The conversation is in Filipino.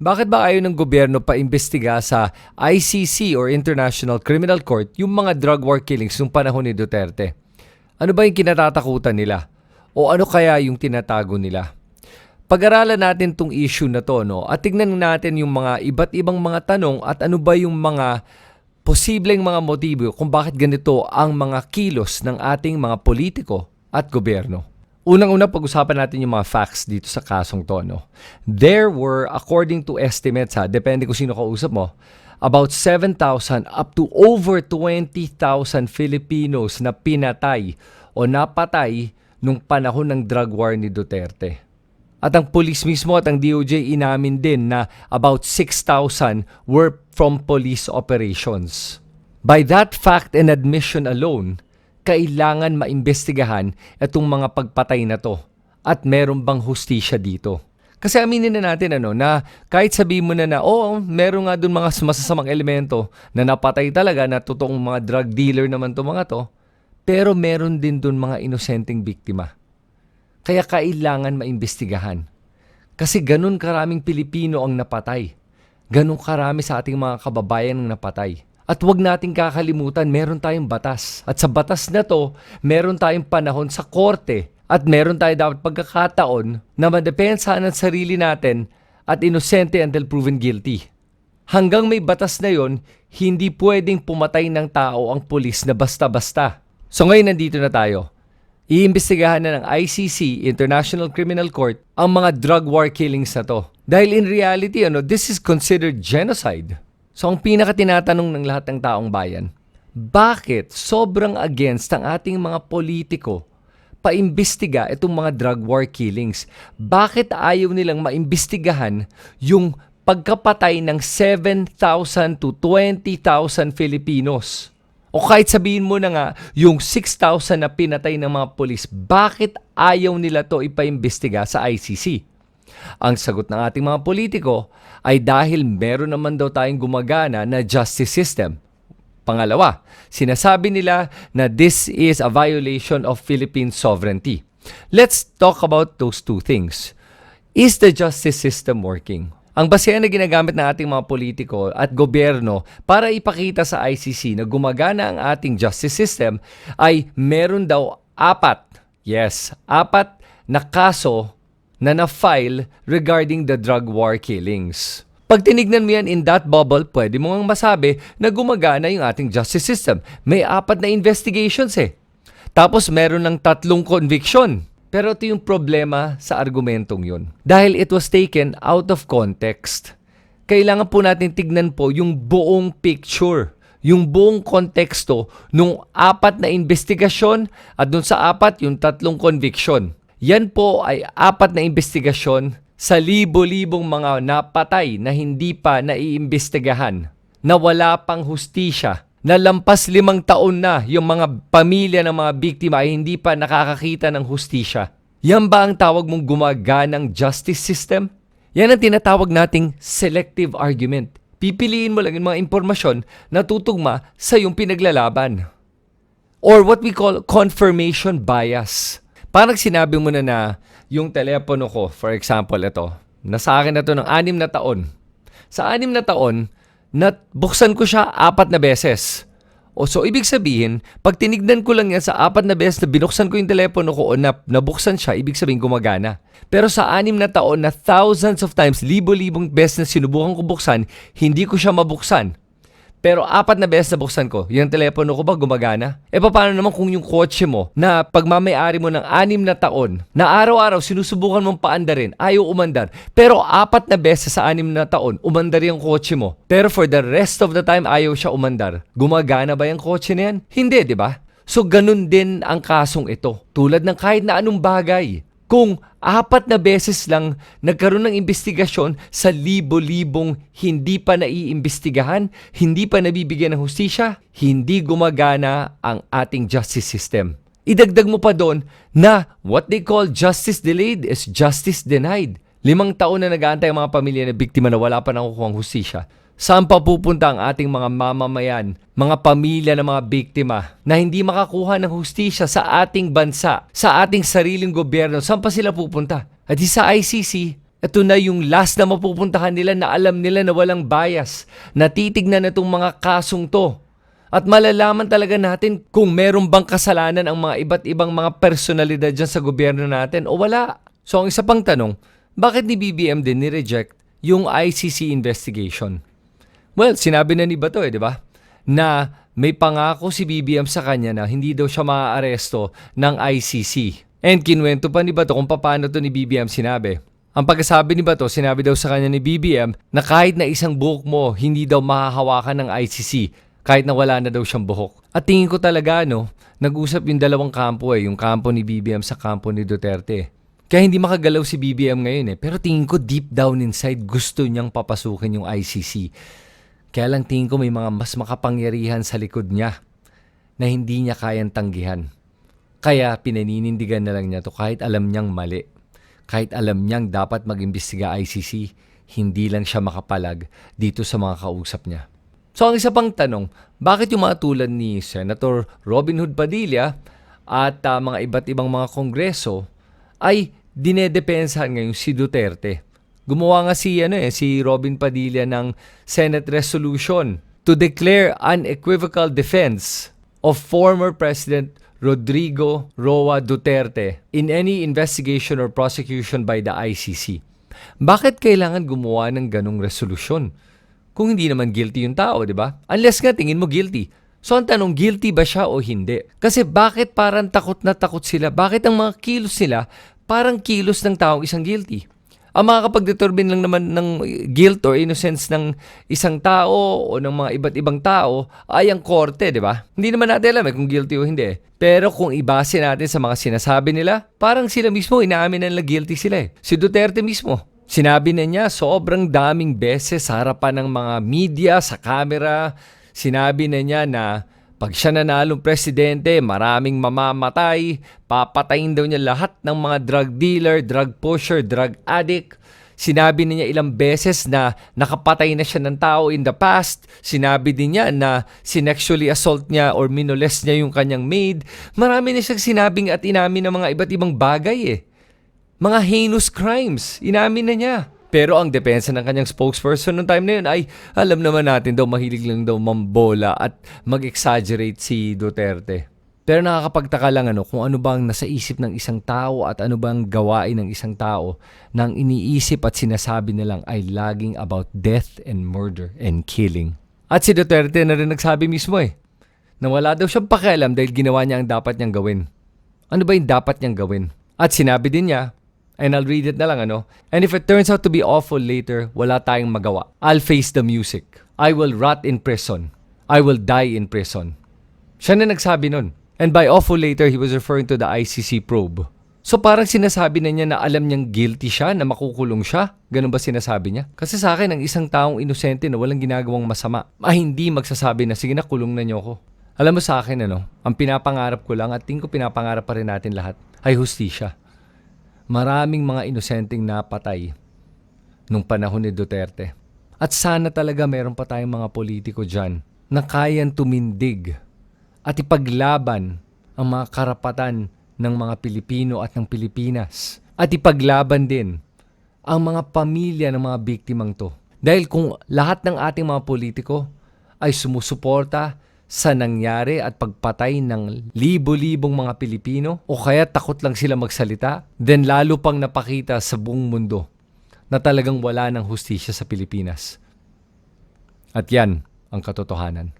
Bakit ba ayaw ng gobyerno pa imbestiga sa ICC or International Criminal Court yung mga drug war killings nung panahon ni Duterte? Ano ba yung kinatatakutan nila? O ano kaya yung tinatago nila? Pag-aralan natin tong issue na to no at tignan natin yung mga iba't ibang mga tanong at ano ba yung mga posibleng mga motibo kung bakit ganito ang mga kilos ng ating mga politiko at gobyerno. Unang-una pag-usapan natin yung mga facts dito sa kasong to. No? There were, according to estimates ha, depende kung sino kausap mo, about 7,000 up to over 20,000 Filipinos na pinatay o napatay nung panahon ng drug war ni Duterte. At ang police mismo at ang DOJ inamin din na about 6,000 were from police operations. By that fact and admission alone, kailangan maimbestigahan itong mga pagpatay na to at meron bang hustisya dito. Kasi aminin na natin ano na kahit sabihin mo na na oo, meron nga dun mga masasamang elemento na napatay talaga na totoong mga drug dealer naman to mga to, pero meron din dun mga inosenteng biktima. Kaya kailangan maimbestigahan. Kasi ganun karaming Pilipino ang napatay. Ganun karami sa ating mga kababayan ang napatay. At wag nating kakalimutan, meron tayong batas. At sa batas na to, meron tayong panahon sa korte at meron tayo dapat pagkakataon na madepensahan ang sarili natin at inosente until proven guilty. Hanggang may batas na yon, hindi pwedeng pumatay ng tao ang pulis na basta-basta. So ngayon nandito na tayo. Iimbestigahan na ng ICC, International Criminal Court, ang mga drug war killings na to. Dahil in reality, ano, this is considered genocide. So ang pinakatinatanong ng lahat ng taong bayan, bakit sobrang against ang ating mga politiko paimbestiga itong mga drug war killings? Bakit ayaw nilang maimbestigahan yung pagkapatay ng 7,000 to 20,000 Filipinos? O kahit sabihin mo na nga, yung 6,000 na pinatay ng mga polis, bakit ayaw nila to ipaimbestiga sa ICC? Ang sagot ng ating mga politiko ay dahil meron naman daw tayong gumagana na justice system. Pangalawa, sinasabi nila na this is a violation of Philippine sovereignty. Let's talk about those two things. Is the justice system working? Ang basehan na ginagamit ng ating mga politiko at gobyerno para ipakita sa ICC na gumagana ang ating justice system ay meron daw apat, yes, apat na kaso na na-file regarding the drug war killings. Pag tinignan mo yan in that bubble, pwede mo ngang masabi na gumagana yung ating justice system. May apat na investigations eh. Tapos meron ng tatlong conviction. Pero ito yung problema sa argumentong yun. Dahil it was taken out of context. Kailangan po natin tignan po yung buong picture yung buong konteksto nung apat na investigasyon at dun sa apat yung tatlong conviction. Yan po ay apat na investigasyon sa libo-libong mga napatay na hindi pa naiimbestigahan, na wala pang hustisya, na lampas limang taon na yung mga pamilya ng mga biktima ay hindi pa nakakakita ng hustisya. Yan ba ang tawag mong gumaganang justice system? Yan ang tinatawag nating selective argument. Pipiliin mo lang yung mga impormasyon na tutugma sa iyong pinaglalaban. Or what we call confirmation bias. Parang sinabi mo na na yung telepono ko, for example, ito, nasa akin na to ng anim na taon. Sa anim na taon, nabuksan ko siya apat na beses. O so, ibig sabihin, pag tinignan ko lang yan sa apat na beses na binuksan ko yung telepono ko o na, nabuksan siya, ibig sabihin gumagana. Pero sa anim na taon na thousands of times, libo-libong beses na sinubukan ko buksan, hindi ko siya mabuksan. Pero apat na beses na buksan ko, yung telepono ko ba gumagana? E paano naman kung yung kotse mo na pagmamayari mo ng anim na taon, na araw-araw sinusubukan mong paandarin, ayaw umandar. Pero apat na beses sa anim na taon, umandar yung kotse mo. Pero for the rest of the time, ayaw siya umandar. Gumagana ba yung kotse na yan? Hindi, di ba? So ganun din ang kasong ito. Tulad ng kahit na anong bagay. Kung apat na beses lang nagkaroon ng investigasyon sa libo-libong hindi pa naiimbestigahan, hindi pa nabibigyan ng hustisya, hindi gumagana ang ating justice system. Idagdag mo pa doon na what they call justice delayed is justice denied. Limang taon na nag-aantay ang mga pamilya na biktima na wala pa nakukuha ang hustisya. Saan pa pupunta ang ating mga mamamayan, mga pamilya ng mga biktima na hindi makakuha ng hustisya sa ating bansa, sa ating sariling gobyerno? Saan pa sila pupunta? At sa ICC, Ito na yung last na mapupuntahan nila na alam nila na walang bias. Natitignan na itong mga kasong to. At malalaman talaga natin kung meron bang kasalanan ang mga iba't ibang mga personalidad dyan sa gobyerno natin o wala. So ang isa pang tanong, bakit ni BBM din ni-reject yung ICC investigation? Well, sinabi na ni Bato eh, di ba? Na may pangako si BBM sa kanya na hindi daw siya maaaresto ng ICC. And kinwento pa ni Bato kung paano to ni BBM sinabi. Ang pagkasabi ni Bato, sinabi daw sa kanya ni BBM na kahit na isang buhok mo, hindi daw mahahawakan ng ICC kahit na wala na daw siyang buhok. At tingin ko talaga, no, nag-usap yung dalawang kampo eh, yung kampo ni BBM sa kampo ni Duterte. Kaya hindi makagalaw si BBM ngayon eh. Pero tingin ko deep down inside, gusto niyang papasukin yung ICC. Kaya lang tingin ko may mga mas makapangyarihan sa likod niya na hindi niya kayang tanggihan. Kaya pinaninindigan na lang niya to kahit alam niyang mali. Kahit alam niyang dapat mag-imbestiga ICC, hindi lang siya makapalag dito sa mga kausap niya. So ang isa pang tanong, bakit yung mga tulad ni Senator Robin Hood Padilla at ah, mga iba't ibang mga kongreso ay dinedepensahan ngayon si Duterte? Gumawa nga si, ano eh, si Robin Padilla ng Senate resolution to declare unequivocal defense of former President Rodrigo Roa Duterte in any investigation or prosecution by the ICC. Bakit kailangan gumawa ng ganong resolusyon? Kung hindi naman guilty yung tao, di ba? Unless nga tingin mo guilty. So ang tanong, guilty ba siya o hindi? Kasi bakit parang takot na takot sila? Bakit ang mga kilos nila parang kilos ng taong isang guilty? Ang makakapag-determine lang naman ng guilt or innocence ng isang tao o ng mga iba't ibang tao ay ang korte, di ba? Hindi naman natin alam eh kung guilty o hindi. Pero kung ibase natin sa mga sinasabi nila, parang sila mismo inaamin na guilty sila eh. Si Duterte mismo, Sinabi na niya sobrang daming beses sa harapan ng mga media, sa camera. Sinabi na niya na pag siya nanalong presidente, maraming mamamatay. Papatayin daw niya lahat ng mga drug dealer, drug pusher, drug addict. Sinabi na niya ilang beses na nakapatay na siya ng tao in the past. Sinabi din niya na sinexually assault niya or minolest niya yung kanyang maid. Marami na siyang sinabing at inamin ng mga iba't ibang bagay eh mga heinous crimes. Inamin na niya. Pero ang depensa ng kanyang spokesperson noong time na yun ay alam naman natin daw mahilig lang daw mambola at mag-exaggerate si Duterte. Pero nakakapagtaka lang ano kung ano bang nasa isip ng isang tao at ano bang gawain ng isang tao nang iniisip at sinasabi nilang ay laging about death and murder and killing. At si Duterte na rin nagsabi mismo eh na wala daw siyang pakialam dahil ginawa niya ang dapat niyang gawin. Ano ba yung dapat niyang gawin? At sinabi din niya And I'll read it na lang ano. And if it turns out to be awful later, wala tayong magawa. I'll face the music. I will rot in prison. I will die in prison. Siya na nagsabi nun. And by awful later, he was referring to the ICC probe. So parang sinasabi na niya na alam niyang guilty siya, na makukulong siya. Ganun ba sinasabi niya? Kasi sa akin, ang isang taong inosente na walang ginagawang masama, ay hindi magsasabi na, sige na, kulong na niyo ako. Alam mo sa akin, ano, ang pinapangarap ko lang at tingin ko pinapangarap pa rin natin lahat, ay hustisya maraming mga inosenteng napatay nung panahon ni Duterte. At sana talaga meron pa tayong mga politiko dyan na kayang tumindig at ipaglaban ang mga karapatan ng mga Pilipino at ng Pilipinas. At ipaglaban din ang mga pamilya ng mga biktimang to. Dahil kung lahat ng ating mga politiko ay sumusuporta sa nangyari at pagpatay ng libo-libong mga Pilipino o kaya takot lang sila magsalita, then lalo pang napakita sa buong mundo na talagang wala ng hustisya sa Pilipinas. At yan ang katotohanan.